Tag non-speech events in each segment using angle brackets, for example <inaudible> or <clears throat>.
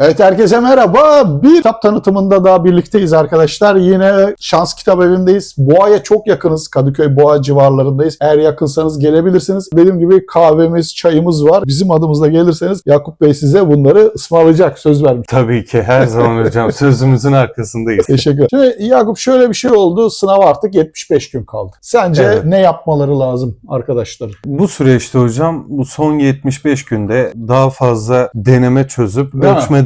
Evet herkese merhaba. Bir kitap tanıtımında daha birlikteyiz arkadaşlar. Yine Şans Kitap Evi'ndeyiz. Boğa'ya çok yakınız. Kadıköy Boğa civarlarındayız. Eğer yakınsanız gelebilirsiniz. Dediğim gibi kahvemiz, çayımız var. Bizim adımızla gelirseniz Yakup Bey size bunları ısmarlayacak. Söz vermiş. Tabii ki her zaman <laughs> hocam sözümüzün arkasındayız. Teşekkür. Şimdi Yakup şöyle bir şey oldu. Sınav artık 75 gün kaldı. Sence Evet. ne yapmaları lazım arkadaşlar? Bu süreçte hocam bu son 75 günde daha fazla deneme çözüp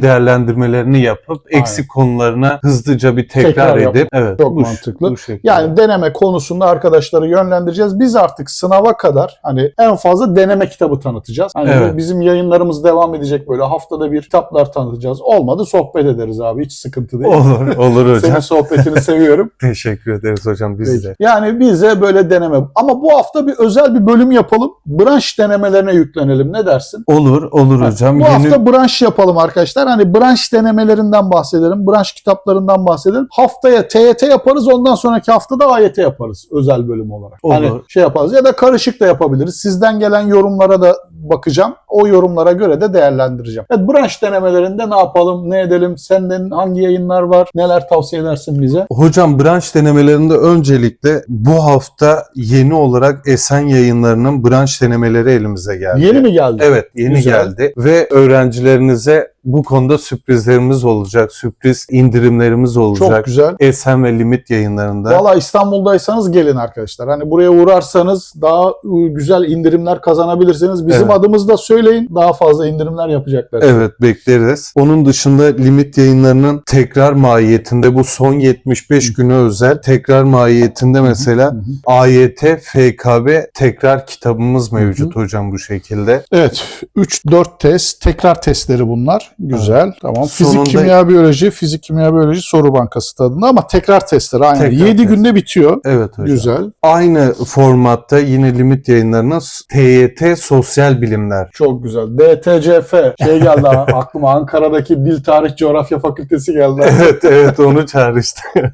Değil değerlendirmelerini yapıp eksik konularına hızlıca bir tekrar, Tekrar edip yapmak. evet Çok bu, mantıklı. Bu şekilde. Yani deneme konusunda arkadaşları yönlendireceğiz. Biz artık sınava kadar hani en fazla deneme kitabı tanıtacağız. Hani Evet. bizim yayınlarımız devam edecek böyle haftada bir kitaplar tanıtacağız. Olmadı sohbet ederiz abi hiç sıkıntı değil. olur olur <laughs> hocam. Senin sohbetini seviyorum. <laughs> Teşekkür ederiz hocam biz de. Yani bize böyle deneme. Ama bu hafta bir özel bir bölüm yapalım. Branş denemelerine yüklenelim. Ne dersin? Olur olur hocam. Bu Yeni hafta branş yapalım arkadaşlar. Hani branş denemelerinden bahsedelim. Branş kitaplarından bahsedelim. Haftaya TYT yaparız. Ondan sonraki hafta da AYT yaparız. Özel bölüm olarak. Olur. Hani şey yaparız. Ya da karışık da yapabiliriz. Sizden gelen yorumlara da bakacağım. O yorumlara göre de değerlendireceğim. Evet, branş denemelerinde ne yapalım, ne edelim? Senden hangi yayınlar var? Neler tavsiye edersin bize? Hocam branş denemelerinde öncelikle bu hafta yeni olarak Esen yayınlarının branş denemeleri elimize geldi. Yeni mi geldi? Evet yeni Güzel. geldi ve öğrencilerinize bu konuda sürprizlerimiz olacak, sürpriz indirimlerimiz Çok olacak. güzel. Esen ve Limit yayınlarında. Valla İstanbul'daysanız gelin arkadaşlar. Hani buraya uğrarsanız daha güzel indirimler kazanabilirsiniz. Bizim Evet. adımızda söyleyin. Daha fazla indirimler yapacaklar. Evet bekleriz. Onun dışında limit yayınlarının tekrar mahiyetinde bu son 75 güne özel tekrar mahiyetinde mesela. AYT, FKB tekrar kitabımız mevcut hocam bu şekilde. Evet. 3-4 test. Tekrar testleri bunlar. Güzel. Tamam. Fizik, Sonunda- kimya, biyoloji, fizik, kimya, biyoloji soru bankası tadında ama tekrar testleri. Aynen. Tekrar 7 test. günde bitiyor. Evet hocam. Güzel. Aynı formatta yine limit yayınlarının TYT Sosyal Bilimler. Çok güzel. DTCF. Şey geldi <laughs> aklıma Ankara'daki Dil Tarih Coğrafya Fakültesi geldi. <laughs> evet evet onu çağrıştı. <laughs>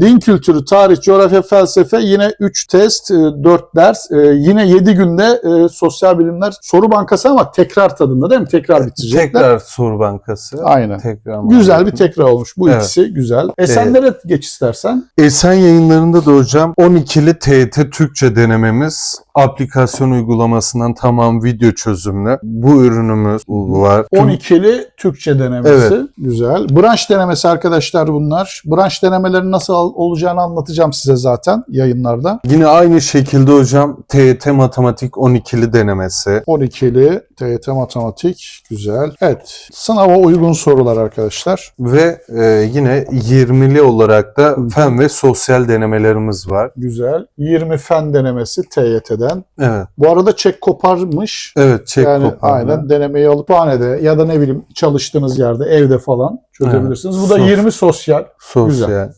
Din kültürü, tarih, coğrafya, felsefe yine 3 test, 4 ders. E, Yine 7 günde e, sosyal bilimler soru bankası ama tekrar tadında değil mi? Tekrar bitirecekler. Tekrar soru bankası. Aynen. Tekrar Güzel bir tekrar olmuş. Bu Evet. ikisi güzel. Esenlere geç istersen. Esen yayınlarında da hocam 12'li TYT Türkçe denememiz aplikasyon uygulamasından tamam video çözümlü. Bu ürünümüz var. Tüm- 12'li Türkçe denemesi. Evet. Güzel. Branş denemesi arkadaşlar bunlar. Branş denemeleri nasıl olacağını anlatacağım size zaten yayınlarda. Yine aynı şekilde hocam TYT Matematik 12'li denemesi. 12'li TYT Matematik. Güzel. Evet. Sınava uygun sorular arkadaşlar. Ve e, yine 20'li olarak da fen ve sosyal denemelerimiz var. Güzel. 20 fen denemesi TYT'den. Evet. Bu arada çek koparmış. Evet çek yani koparma. aynen denemeyi alıp hanede ya da ne bileyim çalıştığınız yerde evde falan çözebilirsiniz. Bu da Sos- 20 sosyal. Sosyal.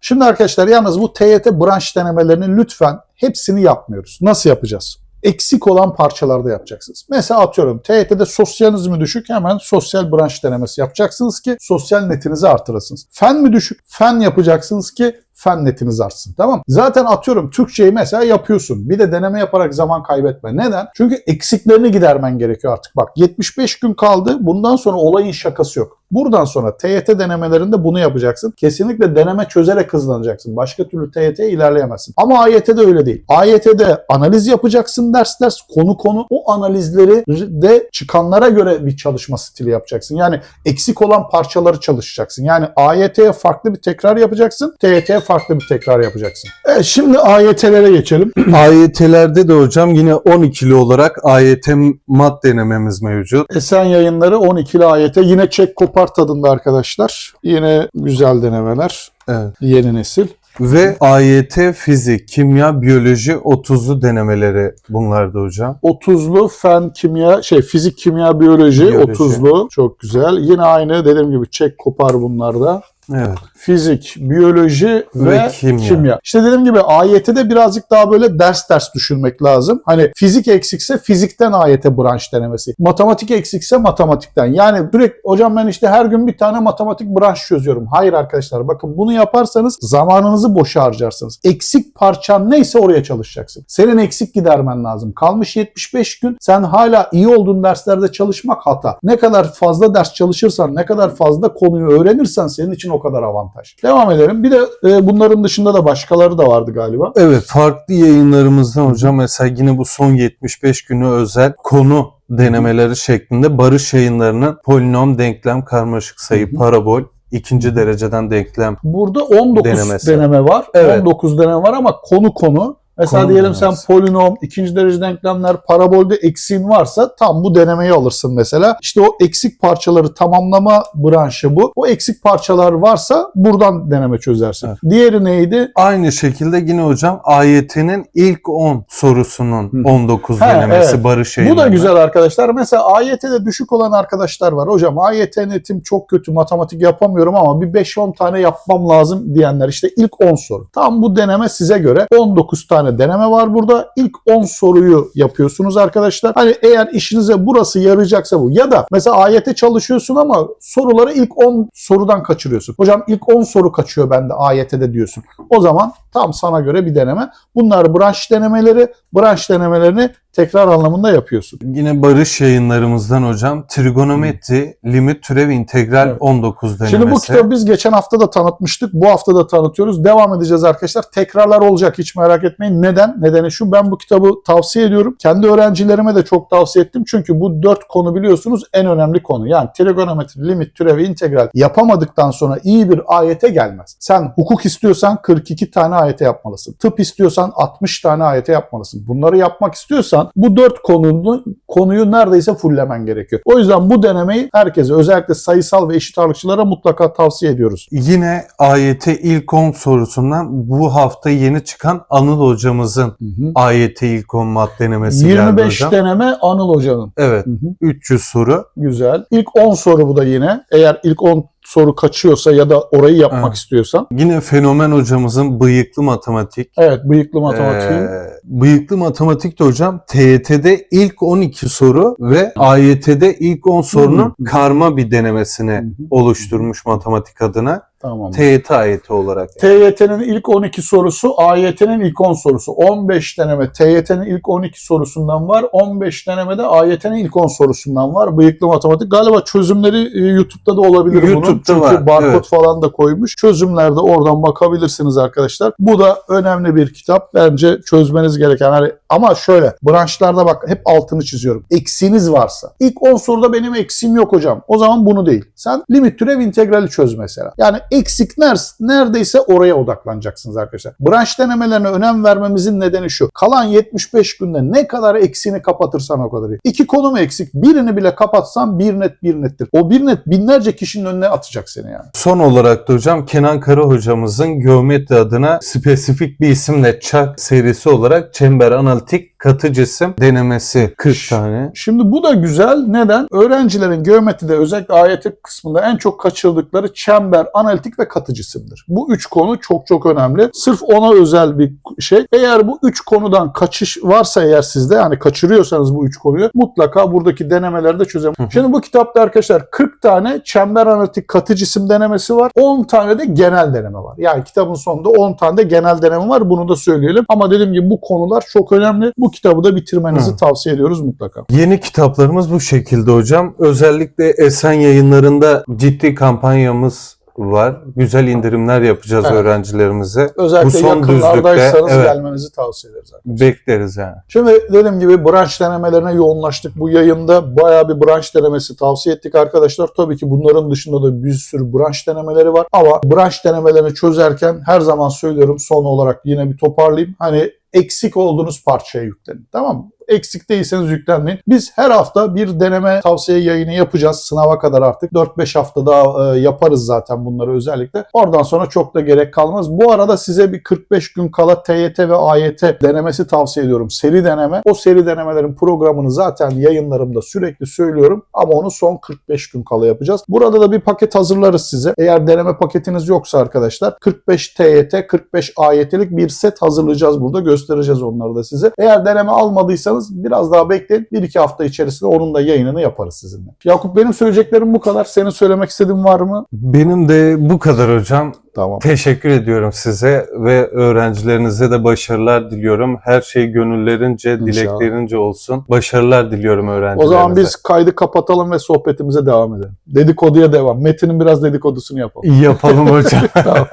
Şimdi arkadaşlar yalnız bu TYT branş denemelerini lütfen hepsini yapmıyoruz. Nasıl yapacağız? Eksik olan parçalarda yapacaksınız. Mesela atıyorum TYT'de sosyaliniz mi düşük hemen sosyal branş denemesi yapacaksınız ki sosyal netinizi artırasınız. Fen mi düşük? Fen yapacaksınız ki fen netiniz artsın. Tamam? Zaten atıyorum Türkçeyi mesela yapıyorsun. Bir de deneme yaparak zaman kaybetme. Neden? Çünkü eksiklerini gidermen gerekiyor artık. Bak 75 gün kaldı. Bundan sonra olayın şakası yok. Buradan sonra TYT denemelerinde bunu yapacaksın. Kesinlikle deneme çözerek hızlanacaksın. Başka türlü TYT'ye ilerleyemezsin. Ama AYT'de öyle değil. AYT'de analiz yapacaksın ders ders konu konu. O analizleri de çıkanlara göre bir çalışma stili yapacaksın. Yani eksik olan parçaları çalışacaksın. Yani AYT'ye farklı bir tekrar yapacaksın. TYT'ye farklı bir tekrar yapacaksın. Evet şimdi AYT'lere geçelim. <clears throat> <clears throat> AYT'lerde de hocam yine 12'li olarak AYT mat denememiz mevcut. Esen yayınları 12'li AYT. Yine çek kopar tadında arkadaşlar. Yine güzel denemeler. Evet. Yeni nesil. Ve AYT fizik, kimya, biyoloji 30'lu denemeleri bunlardı hocam. 30'lu fen kimya şey fizik kimya biyoloji, Biyoloji. 30'lu çok güzel. Yine aynı dediğim gibi çek kopar bunlarda. Evet. fizik, biyoloji ve, Ve kimya. kimya. İşte dediğim gibi AYT'de birazcık daha böyle ders ders düşünmek lazım. Hani fizik eksikse fizikten AYT branş denemesi. Matematik eksikse matematikten. Yani direkt hocam ben işte her gün bir tane matematik branş çözüyorum. Hayır arkadaşlar bakın bunu yaparsanız zamanınızı boşa harcarsınız. Eksik parçan neyse oraya çalışacaksın. Senin eksik gidermen lazım. Kalmış 75 gün sen hala iyi olduğun derslerde çalışmak hata. Ne kadar fazla ders çalışırsan, ne kadar fazla konuyu öğrenirsen senin için o kadar avantaj. Devam edelim. Bir de e, bunların dışında da başkaları da vardı galiba. Evet farklı yayınlarımızdan hocam mesela yine bu son 75 günü özel konu denemeleri şeklinde Barış yayınlarının polinom, denklem, karmaşık sayı, parabol, ikinci dereceden denklem. Burada 19 Denemesi. deneme var. Evet. 19 deneme var ama konu konu. Mesela Konu diyelim sen polinom, ikinci derece denklemler, parabolde eksiğin varsa tam bu denemeyi alırsın mesela. İşte o eksik parçaları tamamlama branşı bu. O eksik parçalar varsa buradan deneme çözersin. Evet. Diğeri neydi? Aynı şekilde yine hocam AYT'nin ilk 10 sorusunun Hı. 19 Ha, denemesi evet. Barış Bu da güzel arkadaşlar. Mesela AYT'de düşük olan arkadaşlar var. Hocam AYT netim çok kötü matematik yapamıyorum ama bir 5-10 tane yapmam lazım diyenler işte ilk 10 soru. Tam bu deneme size göre 19 tane deneme var burada. İlk 10 soruyu yapıyorsunuz arkadaşlar. Hani eğer işinize burası yarayacaksa bu. Ya da mesela AYT çalışıyorsun ama soruları ilk 10 sorudan kaçırıyorsun. Hocam ilk 10 soru kaçıyor bende AYT'de diyorsun. O zaman tam sana göre bir deneme. Bunlar branş denemeleri. Branş denemelerini tekrar anlamında yapıyorsun. Yine Barış yayınlarımızdan hocam trigonometri, limit, türev, integral Evet. 19 denemesi. Şimdi bu kitabı biz geçen hafta da tanıtmıştık. Bu hafta da tanıtıyoruz. Devam edeceğiz arkadaşlar. Tekrarlar olacak hiç merak etmeyin. Neden? Nedeni şu. Ben bu kitabı tavsiye ediyorum. Kendi öğrencilerime de çok tavsiye ettim. Çünkü bu dört konu biliyorsunuz en önemli konu. Yani trigonometri, limit, türev ve integral yapamadıktan sonra iyi bir ayete gelmez. Sen hukuk istiyorsan 42 tane ayete yapmalısın. Tıp istiyorsan 60 tane ayete yapmalısın. Bunları yapmak istiyorsan bu dört konunu, konuyu neredeyse fulllemen gerekiyor. O yüzden bu denemeyi herkese özellikle sayısal ve eşit ağırlıkçılara mutlaka tavsiye ediyoruz. Yine AYT ilk 10 sorusundan bu hafta yeni çıkan Anıl hocamızın AYT ilk 10 mat denemesi geldi 25 hocam. deneme Anıl Hoca'nın. Evet Hı hı. 300 soru. Güzel. İlk 10 soru bu da yine. Eğer ilk 10 soru kaçıyorsa ya da orayı yapmak Evet. istiyorsan. Yine fenomen hocamızın bıyıklı matematik. Evet, bıyıklı matematiğin. Ee, bıyıklı matematik de hocam TYT'de ilk 12 soru ve AYT'de ilk 10 sorunun karma bir denemesini Hı hı. oluşturmuş matematik adına. Tamam. TYT AYT olarak. TYT'nin ilk 12 sorusu, AYT'nin ilk 10 sorusu. 15 deneme TYT'nin ilk 12 sorusundan var. 15 denemede AYT'nin ilk 10 sorusundan var. Bıyıklı matematik. Galiba çözümleri e, YouTube'da da olabilir bunun. YouTube'da Çünkü var, barkod evet. falan da koymuş. Çözümlerde oradan bakabilirsiniz arkadaşlar. Bu da önemli bir kitap. Bence çözmeniz gereken. Hani ama şöyle branşlarda bak hep altını çiziyorum. Eksiğiniz varsa. İlk 10 soruda benim eksiğim yok hocam. O zaman bunu değil. Sen limit türev integrali çöz mesela. Yani eksik ner- neredeyse oraya odaklanacaksınız arkadaşlar. Branş denemelerine önem vermemizin nedeni şu. Kalan 75 günde ne kadar eksiğini kapatırsan o kadar iyi. İki konu mu eksik? Birini bile kapatsan bir net bir nettir. O bir net binlerce kişinin önüne atacak seni yani. Son olarak da hocam Kenan Kara hocamızın geometri adına spesifik bir isimle çak serisi olarak çember analitik katı cisim denemesi 40 tane. Şimdi bu da güzel. Neden? Öğrencilerin geometride özellikle AYT kısmında en çok kaçırdıkları çember, analitik ve katı cisimdir. Bu üç konu çok çok önemli. Sırf ona özel bir şey. Eğer bu üç konudan kaçış varsa eğer sizde yani kaçırıyorsanız bu üç konuyu mutlaka buradaki denemelerde hı. Şimdi bu kitapta arkadaşlar 40 tane çember analitik katı cisim denemesi var. 10 tane de genel deneme var. Yani kitabın sonunda 10 tane de genel deneme var. Bunu da söyleyelim. Ama dediğim gibi bu konular çok önemli. Bu kitabı da bitirmenizi Hı. tavsiye ediyoruz mutlaka. Yeni kitaplarımız bu şekilde hocam. Özellikle Esen yayınlarında ciddi kampanyamız var. Güzel indirimler yapacağız Evet. öğrencilerimize. Özellikle Bu son yakınlardaysanız evet. gelmenizi tavsiye ederiz. arkadaşlar. Bekleriz yani. Şimdi dediğim gibi branş denemelerine yoğunlaştık. Bu yayında bayağı bir branş denemesi tavsiye ettik arkadaşlar. Tabii ki bunların dışında da bir sürü branş denemeleri var. Ama branş denemelerini çözerken her zaman söylüyorum son olarak yine bir toparlayayım. Hani eksik olduğunuz parçaya yüklenin. Tamam mı? Eksik değilseniz yüklenmeyin. Biz her hafta bir deneme tavsiye yayını yapacağız. Sınava kadar artık. 4-5 hafta daha e, yaparız zaten bunları özellikle. Oradan sonra çok da gerek kalmaz. Bu arada size bir 45 gün kala TYT ve AYT denemesi tavsiye ediyorum. Seri deneme. O seri denemelerin programını zaten yayınlarımda sürekli söylüyorum. Ama onu son 45 gün kala yapacağız. Burada da bir paket hazırlarız size. Eğer deneme paketiniz yoksa arkadaşlar 45 TYT, 45 AYT'lik bir set hazırlayacağız burada. Göstereceğiz onları da size. Eğer deneme almadıysanız biraz daha bekleyin. 1-2 hafta içerisinde onun da yayınını yaparız sizinle. Yakup benim söyleyeceklerim bu kadar. Senin söylemek istediğin var mı? Benim de bu kadar hocam. Tamam. Teşekkür ediyorum size ve öğrencilerinize de başarılar diliyorum. Her şey gönüllerince, İnşallah. dileklerince olsun. Başarılar diliyorum O öğrencilerinize. zaman biz kaydı kapatalım ve sohbetimize devam edelim. Dedikoduya devam. Metin'in biraz dedikodusunu yapalım. yapalım hocam. <laughs> Tamam.